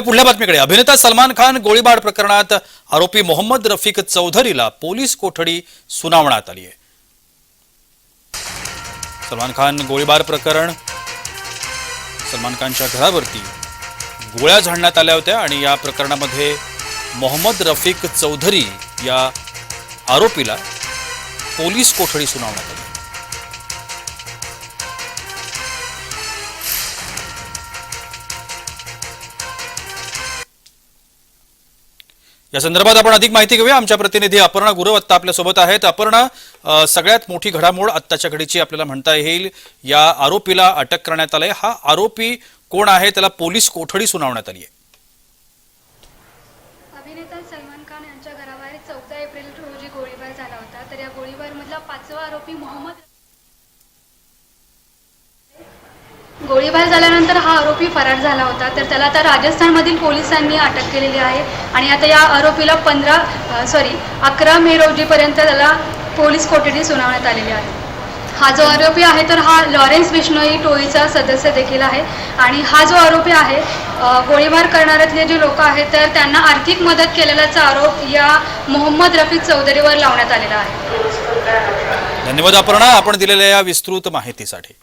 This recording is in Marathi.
पुढल्या बातमीकडे. अभिनेता सलमान खान गोळीबार प्रकरणात आरोपी मोहम्मद रफिक चौधरीला पोलीस कोठडी सुनावण्यात आली आहे. सलमान खान गोळीबार प्रकरण. सलमान खानच्या घरावरती गोळ्या झाडण्यात आल्या होत्या आणि या प्रकरणामध्ये मोहम्मद रफिक चौधरी या आरोपीला पोलीस कोठडी सुनावण्यात आली. या संदर्भात आपण अधिक माहिती घेऊया. आमच्या प्रतिनिधी अपर्णा गुरव आत्ता आपल्यासोबत आहेत. अपर्णा सगळ्यात मोठी घडामोड आत्ताच्या घडीची आपल्याला म्हणता येईल. या आरोपीला अटक करण्यात आलंय. हा आरोपी कोण आहे? त्याला पोलीस कोठडी सुनावण्यात आली आहे अभिनेता सलमान खान यांच्या घराबाहेर चौदा एप्रिल रोजी गोळीबार झाला होता. तर या गोळीबारमधला पाचवा आरोपी मोहम्मद गोळीबार झाल्यानंतर हा आरोपी फरार झाला होता. तर त्याला आता राजस्थानमधील पोलिसांनी अटक केलेली आहे. आणि आता या आरोपीला पंधरा सॉरी अकरा मे रोजीपर्यंत त्याला पोलीस कोठडी सुनावण्यात आलेली आहे. हा जो आरोपी आहे तर हा लॉरेन्स बिश्नोई टोळीचा सदस्य देखील आहे. आणि हा जो आरोपी आहे गोळीबार करणाऱ्यातले जे लोक आहेत तर त्यांना आर्थिक मदत केलेल्याचा आरोप या मोहम्मद रफीक चौधरीवर लावण्यात आलेला आहे. धन्यवाद अपर्णा. आपण दिलेल्या या विस्तृत माहितीसाठी.